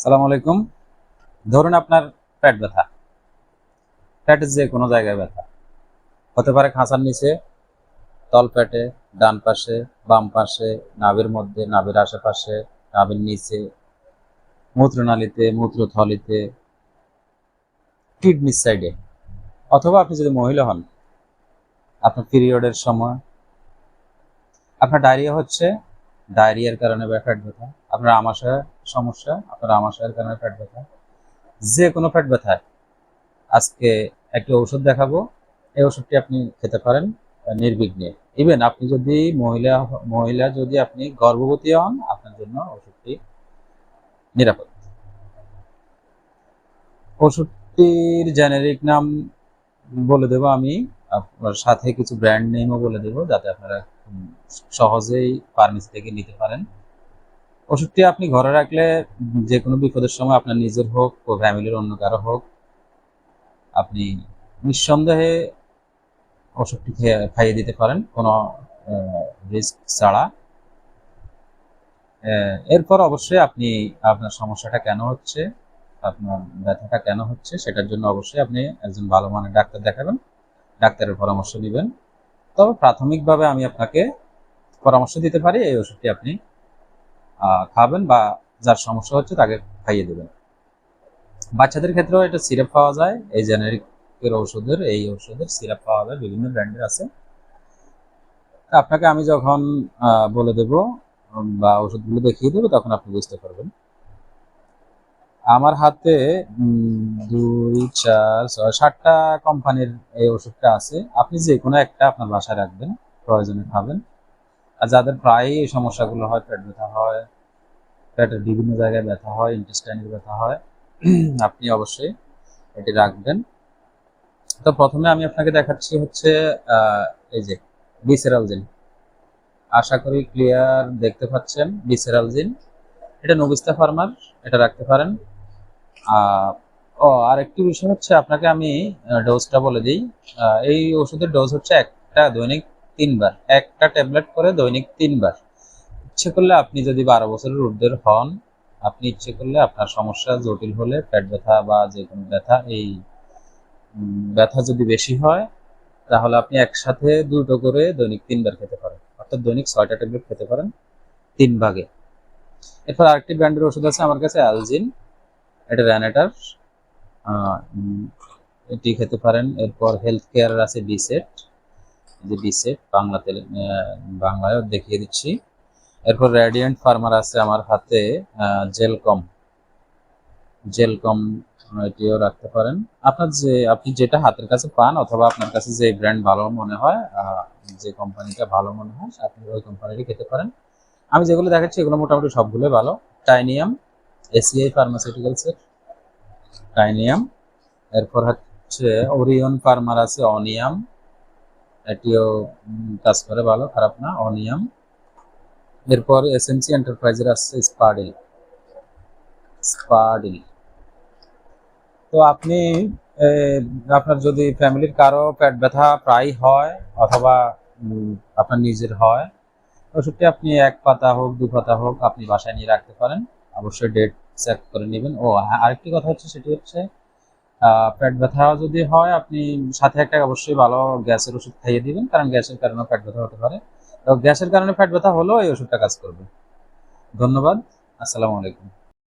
সালাম আলাইকুম। ধরুন আপনার পেট ব্যথা। পেটের যে কোনো জায়গায় ব্যথা। হতে পারে খাঁচার নিচে তল পেটে ডান পাশে, বাম পাশে, নাভির মধ্যে, নাভির আশেপাশে, নাভির নিচে, মূত্রনালীতে, মূত্রথলিতে, কিডনির সাইডে। অথবা আপনি যদি মহিলা হন, আপনার পিরিয়ডের সময়, আপনার ডায়রিয়া হচ্ছে, ডায়রিয়ার কারণে পেট ব্যথা। আপনার আমাশয় সমস্যা, আপনার আমাশয়ের কারণে পেট ব্যথা। যে কোনো পেট ব্যথায় আজকে একটি ওষুধ দেখাবো। এই ওষুধটি আপনি খেতে পারেন নির্বিঘ্নে। ইভেন আপনি যদি মহিলা মহিলা যদি আপনি গর্ভবতী হন, আপনার জন্য ওষুধটি নিরাপদ। ওষুধটির জেনেরিক নাম বলে দেবো আমি। আপনার সাথে কিছু ব্র্যান্ড নেমও বলে দেবো, যাতে আপনারা সহজেই ফার্মেসি থেকে নিতে পারেন। ওষুধটি আপনি ঘরে রাখলে যে কোনো বিপদের সময় আপনার নিজের হোক ও ফ্যামিলির অন্য কারও হোক, আপনি নিঃসন্দেহে ওষুধটি খেয়ে- খাইয়ে দিতে পারেন, কোনো রিস্ক ছাড়া। এরপর অবশ্যই আপনি আপনার সমস্যাটা কেন হচ্ছে, আপনার ব্যথাটা কেন হচ্ছে, সেটার জন্য অবশ্যই আপনি একজন ভালো মানের ডাক্তার দেখাবেন, ডাক্তারের পরামর্শ নেবেন। তবে প্রাথমিকভাবে আমি আপনাকে পরামর্শ দিতে পারি এই ওষুধটি আপনি খাবেন বা যার সমস্যা হচ্ছে তাকে খাইয়ে দেবেন। বাচ্চাদের ক্ষেত্রেও এটা সিরাপ পাওয়া যায়। এই জেনারিক এর ওষুধের এই ওষুধের সিরাপ পাওয়া যায়। বিভিন্ন ব্র্যান্ডের আছে। আপনাকে আমি যখন বলে দেব বা ওষুধগুলো দেখিয়ে দেবো, তখন আপনি বুঝতে পারবেন। আমার হাতে দুই, চার, ছয়, সাতটা কোম্পানির এই ওষুধটা আছে। আপনি যে কোনো একটা আপনার বাসায় রাখবেন, প্রয়োজনে খাবেন। আর যাদের প্রায়ই এই সমস্যাগুলো হয়, পেট ব্যথা হয়, পেটের বিভিন্ন জায়গায় ব্যথা হয় ইন্টেস্টাইনের ব্যথা হয়, আপনি অবশ্যই এটি রাখবেন। তো প্রথমে আমি আপনাকে দেখাচ্ছি হচ্ছে এই যে বিসেরাল জিন আশা করি ক্লিয়ার দেখতে পাচ্ছেন বিসেরাল জিন এটা নবিস্তা ফার্মার এটা রাখতে পারেন। ও আর একটি বিষয় হচ্ছে, আপনাকে আমি ডোজটা বলে দিই। এই ওষুধের ডোজ হচ্ছে একটা দৈনিক তিনবার। একটা ট্যাবলেট করে দৈনিক তিনবার। ইচ্ছে করলে আপনি যদি বারো বছরের ঊর্ধ্বের হন, আপনি ইচ্ছে করলে আপনার সমস্যা জটিল হলে পেট ব্যথা বা যে কোনো ব্যথা, এই ব্যথা যদি বেশি হয়, তাহলে আপনি একসাথে দুটো করে দৈনিক তিনবার খেতে পারেন। অর্থাৎ দৈনিক ছয়টা ট্যাবলেট খেতে পারেন তিন ভাগে। এরপর আরেকটি ব্র্যান্ডের ওষুধ আছে, আমার কাছে অ্যালজিন। এটা র্যানেটার। এটি খেতে পারেন। এরপর হেলথ কেয়ার আছে বিসেট যে বিসেট বাংলাতে আহ, বাংলায়ও দেখিয়ে দিচ্ছি। এরপর রেডিয়েন্ট ফার্মার আছে আমার হাতে জেলকম জেলকম এটিও রাখতে পারেন। আপনার যে আপনি যেটা হাতের কাছে পান অথবা আপনার কাছে যে ব্র্যান্ড ভালো মনে হয় যে কোম্পানিটা ভালো মনে হয় আপনি ওই কোম্পানিটি খেতে পারেন। আমি যেগুলো দেখাচ্ছি এগুলো মোটামুটি সবগুলো ভালো। টাইনিয়াম এসিআই ফার্মাসিউটিক্যালসের টাইনিয়াম এরপর হচ্ছে ওরিয়ন ফার্মার আছে অনিয়াম এটিও কাজ করে ভালো, খারাপ না, অনিয়াম। এরপর এসএমসি এন্টারপ্রাইজের আছে স্পাডিল স্পাডিল তো আপনি আপনার যদি ফ্যামিলির কারও পেট ব্যথা প্রায় হয় অথবা আপনার নিজের হয়, ওষুধটি আপনি এক পাতা হোক, দু পাতা হোক আপনি বাসায় নিয়ে রাখতে পারেন। অবশ্যই ডেট চেক করে নেবেন। ও আরেকটি কথা হচ্ছে, সেটি হচ্ছে পেট ব্যথা যদি হয়, আপনি সাথে একটা অবশ্যই ভালো গ্যাসের ওষুধ খাইয়ে দিবেন, কারণ গ্যাসের কারণে পেট ব্যথা হতে পারে। তো গ্যাসের কারণে পেট ব্যথা হলেও এই ওষুধটা কাজ করবে। ধন্যবাদ। আসসালামু আলাইকুম।